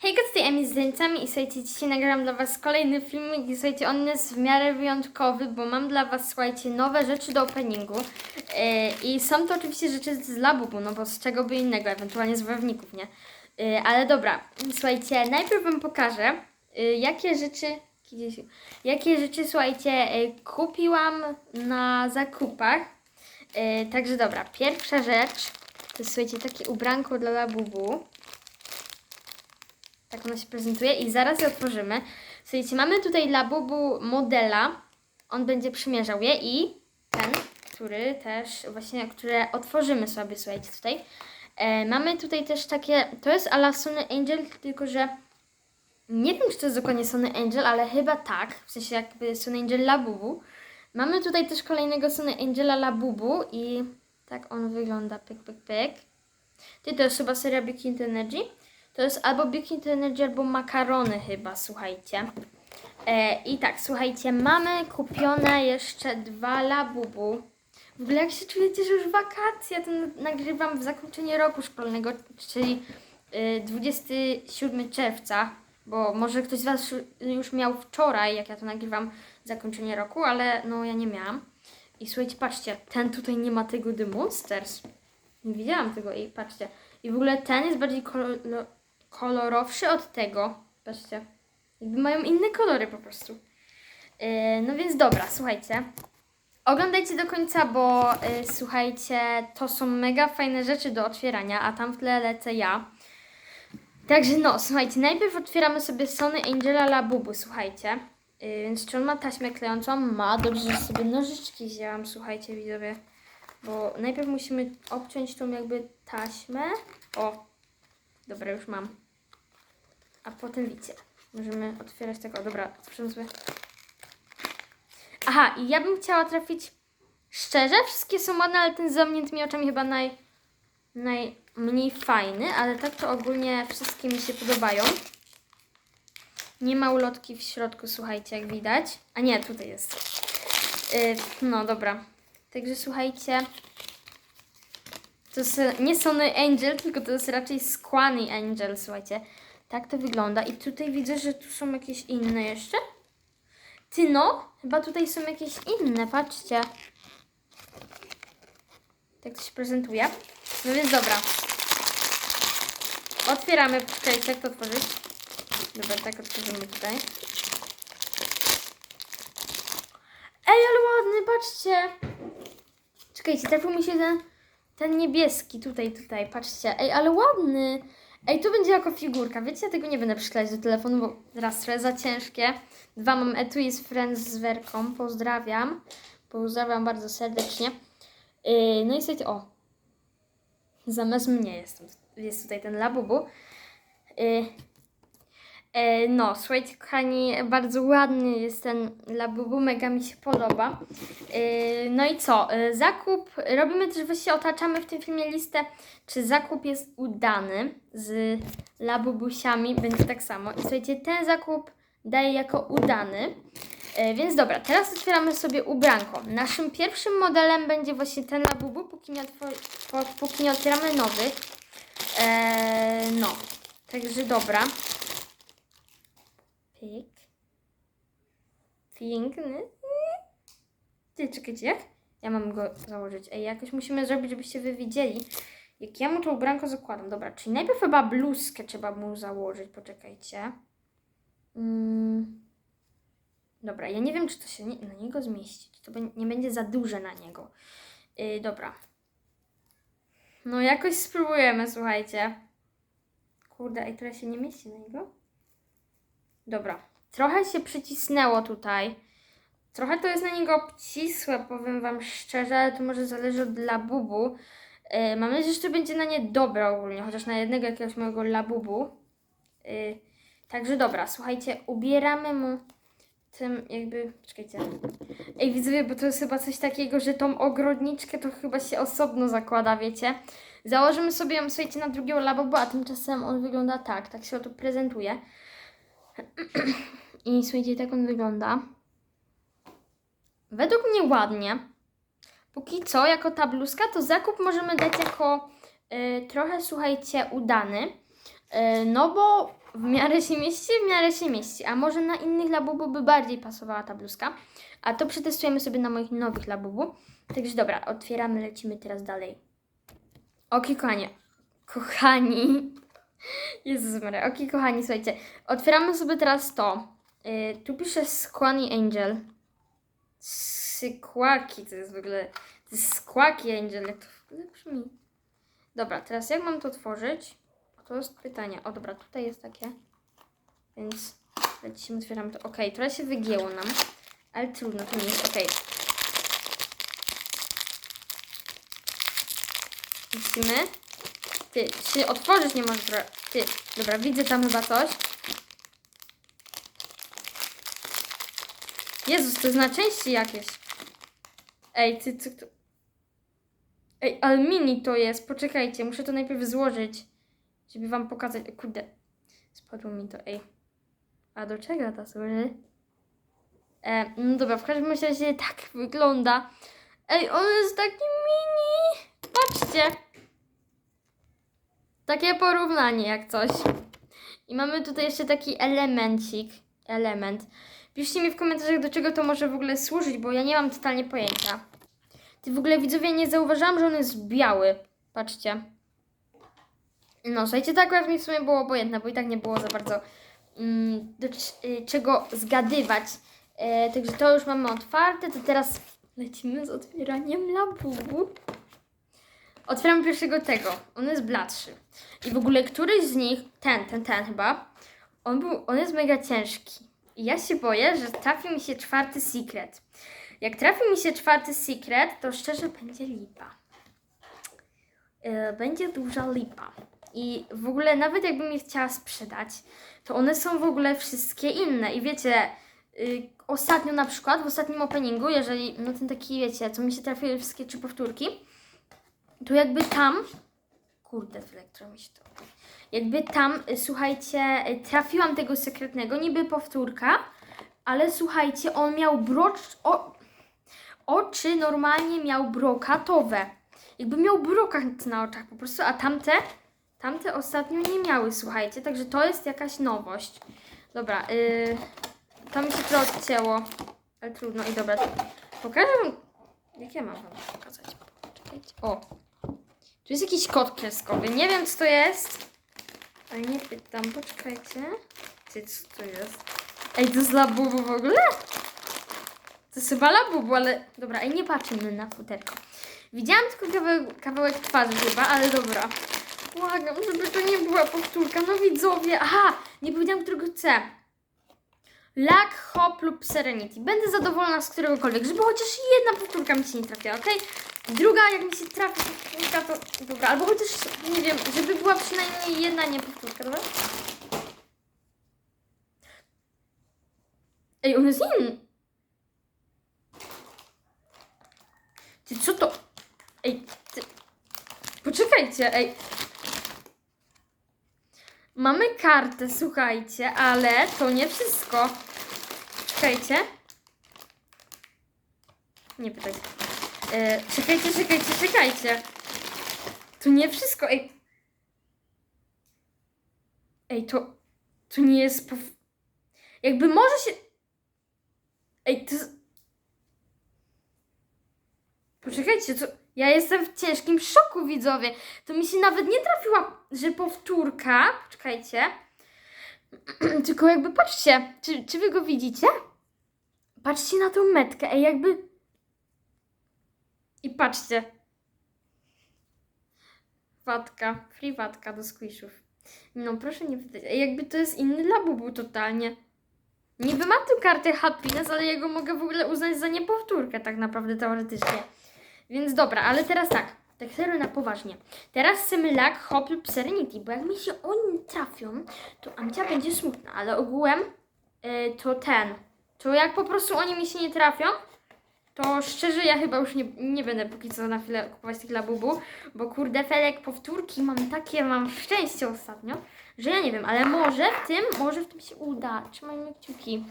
Hejka, tej Emi z zdjęciami i słuchajcie, dzisiaj nagram dla Was kolejny filmik i słuchajcie, on jest w miarę wyjątkowy, bo mam dla Was, słuchajcie, nowe rzeczy do openingu yy, i są to oczywiście rzeczy z Labubu, no bo z czego by innego, ewentualnie z wojowników, nie? Yy, ale dobra, słuchajcie, najpierw Wam pokażę, yy, jakie rzeczy, gdzieś, jakie rzeczy, słuchajcie, yy, kupiłam na zakupach. Yy, także dobra, pierwsza rzecz to jest, słuchajcie, takie ubranko dla Labubu. Tak ona się prezentuje i zaraz je otworzymy. Słuchajcie, mamy tutaj dla Bubu modela. On będzie przymierzał je i ten, który też właśnie, które otworzymy sobie, słuchajcie, tutaj. E, mamy tutaj też takie, to jest ala Sony Angel, tylko że nie wiem, czy to jest dokładnie Sony Angel, ale chyba tak, w sensie jakby Sony Angel dla Bubu. Mamy tutaj też kolejnego Sony Angela dla Bubu i tak on wygląda, pyk, pyk, pyk. Ty to jest chyba seria Hit Energy. To jest albo Big Energy, albo makarony chyba, słuchajcie. E, I tak, słuchajcie, mamy kupione jeszcze dwa labubu. W ogóle jak się czujecie, że już wakacje, to nagrywam w zakończenie roku szkolnego, czyli y, 27 czerwca, bo może ktoś z Was już miał wczoraj, jak ja to nagrywam, zakończenie roku, ale no ja nie miałam. I słuchajcie, patrzcie, ten tutaj nie ma tego The Monsters. Nie widziałam tego i patrzcie. I w ogóle ten jest bardziej kolor, kolorowszy od tego. Patrzcie. Jakby mają inne kolory po prostu. Yy, no więc dobra, słuchajcie. Oglądajcie do końca, bo yy, słuchajcie, to są mega fajne rzeczy do otwierania, a tam w tle lecę ja. Także no, słuchajcie, najpierw otwieramy sobie Sony Angela Labubu, słuchajcie. Yy, więc czy on ma taśmę klejącą? Ma, dobrze, że sobie nożyczki wzięłam, słuchajcie widzowie. Bo najpierw musimy obciąć tą jakby taśmę. O, dobra, już mam. A potem widzicie, możemy otwierać tego. Dobra, otworzymy sobie. Aha, i ja bym chciała trafić szczerze. Wszystkie są ładne, ale ten z zamkniętymi oczami chyba naj, najmniej fajny. Ale tak to ogólnie wszystkie mi się podobają. Nie ma ulotki w środku, słuchajcie, jak widać. A nie, tutaj jest. Yy, no dobra. Także słuchajcie. To jest nie Sony Angel, tylko to jest raczej Squany Angel, słuchajcie. Tak to wygląda. I tutaj widzę, że tu są jakieś inne jeszcze. Ty no, chyba tutaj są jakieś inne, patrzcie. Tak to się prezentuje. No więc dobra. Otwieramy. Czekajcie, jak to otworzyć? Dobra, tak otworzymy tutaj. Ej, ale ładny, patrzcie. Czekajcie, trafił mi się ten, ten niebieski, tutaj, tutaj, patrzcie. Ej, ale ładny. Ej, tu będzie jako figurka. Wiecie, ja tego nie będę przyklejać do telefonu, bo raz trochę za ciężkie. Dwa mam etui z Friends z Werką. Pozdrawiam. Pozdrawiam bardzo serdecznie. Yy, no i słuchajcie, o. Zamiast mnie jest, jest tutaj ten labubu. Yy, No, słuchajcie, kochani, bardzo ładny jest ten labubu, mega mi się podoba. E, No i co? E, Zakup, robimy też właśnie, otaczamy w tym filmie listę, czy zakup jest udany z labubusiami, będzie tak samo. I słuchajcie, ten zakup daje jako udany. E, Więc dobra, teraz otwieramy sobie ubranko. Naszym pierwszym modelem będzie właśnie ten labubu, póki nie, póki nie otwieramy nowy. E, No, także dobra. Pyk. Piękny. Ty, czekajcie, jak? Ja mam go założyć. Ej, jakoś musimy zrobić, żebyście wy widzieli, jak ja mu to ubranko zakładam. Dobra, czyli najpierw chyba bluzkę trzeba mu założyć. Poczekajcie. Mm. Dobra, ja nie wiem, czy to się nie, na niego zmieści. To nie będzie za duże na niego. Yy, dobra. No, jakoś spróbujemy, słuchajcie. Kurde, ej, trochę się nie mieści na niego. Dobra. Trochę się przycisnęło tutaj. Trochę to jest na niego obcisłe, powiem Wam szczerze, ale to może zależy od labubu. Yy, mam nadzieję, że to będzie na nie dobre ogólnie, chociaż na jednego jakiegoś mojego labubu. Yy, także dobra, słuchajcie, ubieramy mu tym jakby... Czekajcie. Ej, widzowie, bo to jest chyba coś takiego, że tą ogrodniczkę to chyba się osobno zakłada, wiecie? Założymy sobie ją, słuchajcie, na drugiego labubu, a tymczasem on wygląda tak, tak się oto prezentuje. I słuchajcie, tak on wygląda. Według mnie ładnie. Póki co, jako ta bluzka, to zakup możemy dać jako y, trochę, słuchajcie, udany. E, no bo w miarę się mieści, w miarę się mieści. A może na innych labubu by bardziej pasowała ta bluzka. A to przetestujemy sobie na moich nowych labubu. Także dobra, otwieramy, lecimy teraz dalej. Oki, kochanie. Kochani. Jezus Maria. Oki, kochani, słuchajcie. Otwieramy sobie teraz to. Yy, tu pisze Squani Angel. Sykłaki, to jest w ogóle... Skłaki Angel, jak to w ogóle brzmi. Dobra, teraz jak mam to otworzyć? To jest pytanie. O dobra, tutaj jest takie. Więc lecimy, otwieram to. Okej, trochę się wygięło nam. Ale trudno, to nie jest okej. Lecimy. Ty, czy otworzyć nie możesz? Ty, dobra, widzę tam chyba coś. Jezus, to jest na części jakieś. Ej, ty, co to... Ej, ale mini to jest. Poczekajcie, muszę to najpierw złożyć, żeby wam pokazać. O, kurde, spadło mi to, ej. A do czego to służy? E, no dobra, w każdym razie tak wygląda. Ej, on jest taki mini. Patrzcie. Takie porównanie jak coś. I mamy tutaj jeszcze taki elemencik. Element. Piszcie mi w komentarzach, do czego to może w ogóle służyć, bo ja nie mam totalnie pojęcia. Ty w ogóle widzowie nie zauważyłam, że on jest biały. Patrzcie. No, słuchajcie, tak akurat mi w sumie było obojętne, bo i tak nie było za bardzo mm, do y, czego zgadywać. E, także to już mamy otwarte, to teraz lecimy z otwieraniem labubu. Otwieram pierwszego tego. On jest bladszy. I w ogóle któryś z nich, ten, ten, ten chyba, on, był, on jest mega ciężki. I ja się boję, że trafi mi się czwarty secret. Jak trafi mi się czwarty secret, to szczerze będzie lipa. E, będzie duża lipa. I w ogóle nawet jakbym je chciała sprzedać, to one są w ogóle wszystkie inne. I wiecie, y, ostatnio na przykład, w ostatnim openingu, jeżeli, no ten taki, wiecie, co mi się trafiły wszystkie trzy powtórki, to jakby tam, kurde, w elektro mi się to, jakby tam, y, słuchajcie, y, trafiłam tego sekretnego, niby powtórka, ale słuchajcie, on miał brocz, o, oczy normalnie miał brokatowe. Jakby miał brokat na oczach po prostu, a tamte, tamte ostatnio nie miały, słuchajcie, także to jest jakaś nowość. Dobra, yy, to mi się trochę odcięło, ale trudno i dobra, pokażę wam, ja mam wam pokazać, czekajcie, o, tu jest jakiś kod kreskowy, nie wiem co to jest, ale nie pytam, poczekajcie, Ty, co to jest? Ej, to jest labubu w ogóle? To jest chyba labubu, ale dobra, ej, nie patrzymy na futerko. Widziałam tylko kawałek, kawałek twarzy chyba, ale dobra. Błagam, żeby to nie była powtórka. No widzowie, aha, nie powiedziałam, którego chcę. Lak, hop lub serenity. Będę zadowolona z któregokolwiek, żeby chociaż jedna powtórka mi się nie trafiła, ok? Druga, jak mi się trafi powtórka, to dobra. Albo chociaż, nie wiem, żeby była przynajmniej jedna nie powtórka, dobra? Ej, on jest inny. Ty, co to? Ej, ty... Poczekajcie, ej. Mamy kartę, słuchajcie, ale to nie wszystko. Czekajcie. Nie pytajcie. E, czekajcie, czekajcie, czekajcie. To nie wszystko, ej. Ej, to... To nie jest... Pow... Jakby może się... Ej, to... Poczekajcie, to... Ja jestem w ciężkim szoku, widzowie. To mi się nawet nie trafiła, że powtórka. Czekajcie. Tylko jakby patrzcie, czy, czy wy go widzicie? Patrzcie na tą metkę, ej, jakby. I patrzcie. Watka, free watka do squishów. No proszę nie pytać, jakby to jest inny labubu totalnie. Niby mam tę kartę happiness, ale ja go mogę w ogóle uznać za niepowtórkę tak naprawdę teoretycznie. Więc dobra, ale teraz tak. Tak serio na poważnie. Teraz chcemy lak, hop lub serenity, bo jak mi się oni trafią, to Amcia będzie smutna, ale ogółem y, to ten. To jak po prostu oni mi się nie trafią, to szczerze ja chyba już nie, nie będę póki co na chwilę kupować tych labubu, bo kurde felek powtórki mam takie, mam szczęście ostatnio, że ja nie wiem, ale może w tym, może w tym się uda. Trzymajmy kciuki.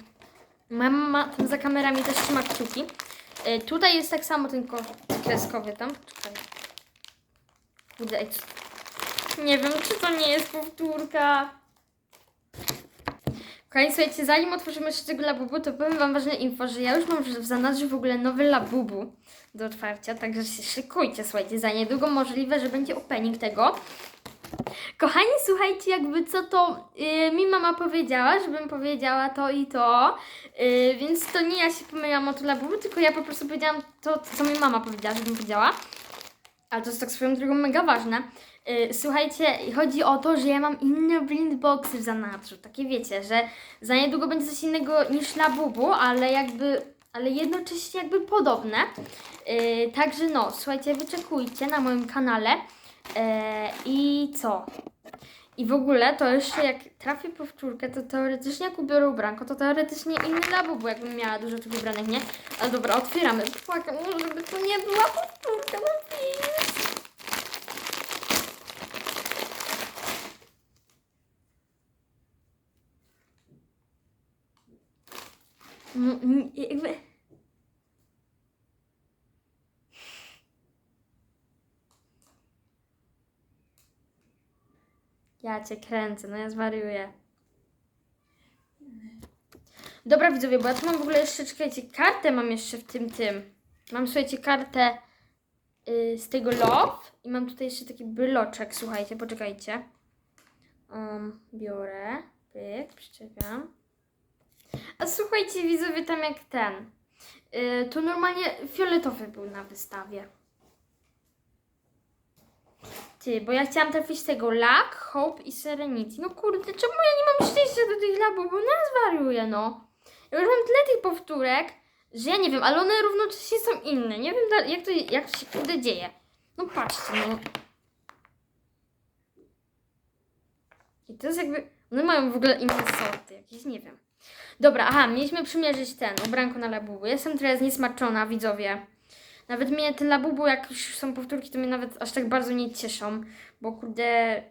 Mama tam za kamerami też trzyma kciuki. Y, tutaj jest tak samo ten ko- kreskowy tam. Czekaj. Kurde, Nie wiem, czy to nie jest powtórka. Kochani, słuchajcie, zanim otworzymy jeszcze tego labubu, to powiem Wam ważne info, że ja już mam w zanadrzu w ogóle nowy labubu do otwarcia, także się szykujcie, słuchajcie, za niedługo możliwe, że będzie opening tego. Kochani, słuchajcie, jakby co to yy, mi mama powiedziała, żebym powiedziała to i to, yy, więc to nie ja się pomyliłam o to labubu, tylko ja po prostu powiedziałam to, co mi mama powiedziała, żebym powiedziała. Ale to jest tak swoją drogą mega ważne. Yy, słuchajcie, chodzi o to, że ja mam inne blindboxy w zanadrzu. Takie wiecie, że za niedługo będzie coś innego niż Labubu, ale jakby, ale jednocześnie jakby podobne. Yy, także no, słuchajcie, wyczekujcie na moim kanale. Yy, I co? I w ogóle to jeszcze jak trafię powtórkę, to teoretycznie jak ubiorę ubranko, to teoretycznie inny Labubu, jakbym miała dużo tych ubranych, nie? Ale dobra, otwieramy. Płakam, żeby to nie była powtórka, no please. No, jakby... Ja cię kręcę, no ja zwariuję. Dobra widzowie, bo ja tu mam w ogóle jeszcze, czekajcie, kartę mam jeszcze w tym, tym. Mam, słuchajcie, kartę y, z tego love i mam tutaj jeszcze taki bryloczek, słuchajcie, poczekajcie. Um, biorę, pyk, przyczepiam. A słuchajcie, widzowie, tam jak ten. Yy, to normalnie fioletowy był na wystawie. Ty, bo ja chciałam trafić tego Luck, Hope i Serenity. No kurde, czemu ja nie mam szczęścia do tych labów? Bo nas wariuje, no. Ja już mam tyle tych powtórek, że ja nie wiem, ale one równocześnie są inne. Nie wiem, jak to, jak to się kurde dzieje. No patrzcie, no. I to jest jakby... One mają w ogóle inne sorty, jakieś, nie wiem. Dobra, aha, mieliśmy przymierzyć ten ubranko na labubu. Jestem teraz niesmaczona, widzowie. Nawet mnie te labubu, jak już są powtórki, to mnie nawet aż tak bardzo nie cieszą, bo kurde,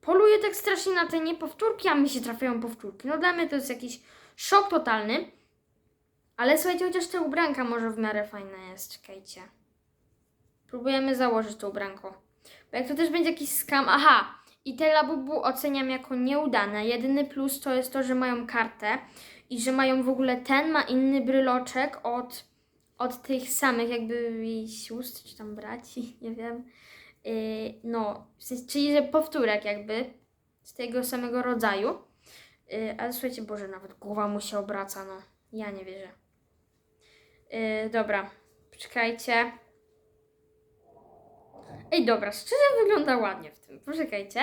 poluję tak strasznie na te niepowtórki, a mi się trafiają powtórki. No dla mnie to jest jakiś szok totalny. Ale słuchajcie, chociaż te ubranka może w miarę fajne jest, czekajcie. Próbujemy założyć to ubranko. Bo jak to też będzie jakiś skam, aha, i te labubu oceniam jako nieudane. Jedyny plus to jest to, że mają kartę i że mają w ogóle ten ma inny bryloczek od, od tych samych jakby jej sióstr czy tam braci, nie wiem. Yy, no, w sensie, czyli że powtórek jakby z tego samego rodzaju. Yy, ale słuchajcie, Boże, nawet głowa mu się obraca, no. Ja nie wierzę. Yy, dobra, czekajcie. Ej, dobra, szczerze wygląda ładnie. Poczekajcie.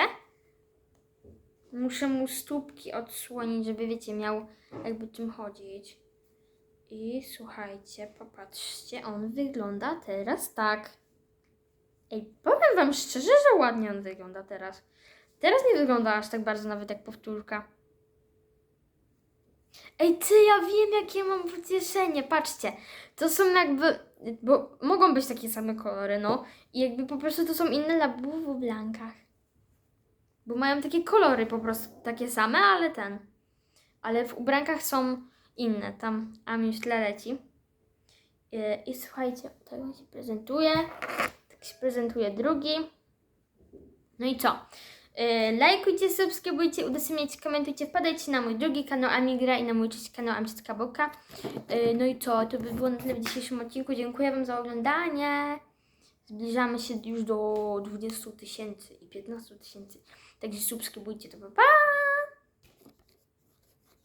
Muszę mu stópki odsłonić, żeby wiecie, miał jakby tym chodzić. I słuchajcie, popatrzcie, on wygląda teraz tak. Ej, powiem wam szczerze, że ładnie on wygląda teraz. Teraz nie wygląda aż tak bardzo nawet jak powtórka. Ej, ty, ja wiem, jakie mam pocieszenie. Patrzcie, to są jakby, bo mogą być takie same kolory, no. I jakby po prostu to są inne labubu w blankach. Bo mają takie kolory po prostu takie same, ale ten. Ale w ubrankach są inne. Tam Ami tle leci. I, I słuchajcie, tak on się prezentuje. Tak się prezentuje drugi. No i co? Yy, lajkujcie, subskrybujcie, udostępniajcie, komentujcie, wpadajcie na mój drugi kanał Amigra i na mój trzeci kanał Amczycka Boka. Yy, no i co? To by było na tyle w dzisiejszym odcinku. Dziękuję Wam za oglądanie. Zbliżamy się już do 20 tysięcy i 15 tysięcy. Także subskrybujcie to. Pa! pa!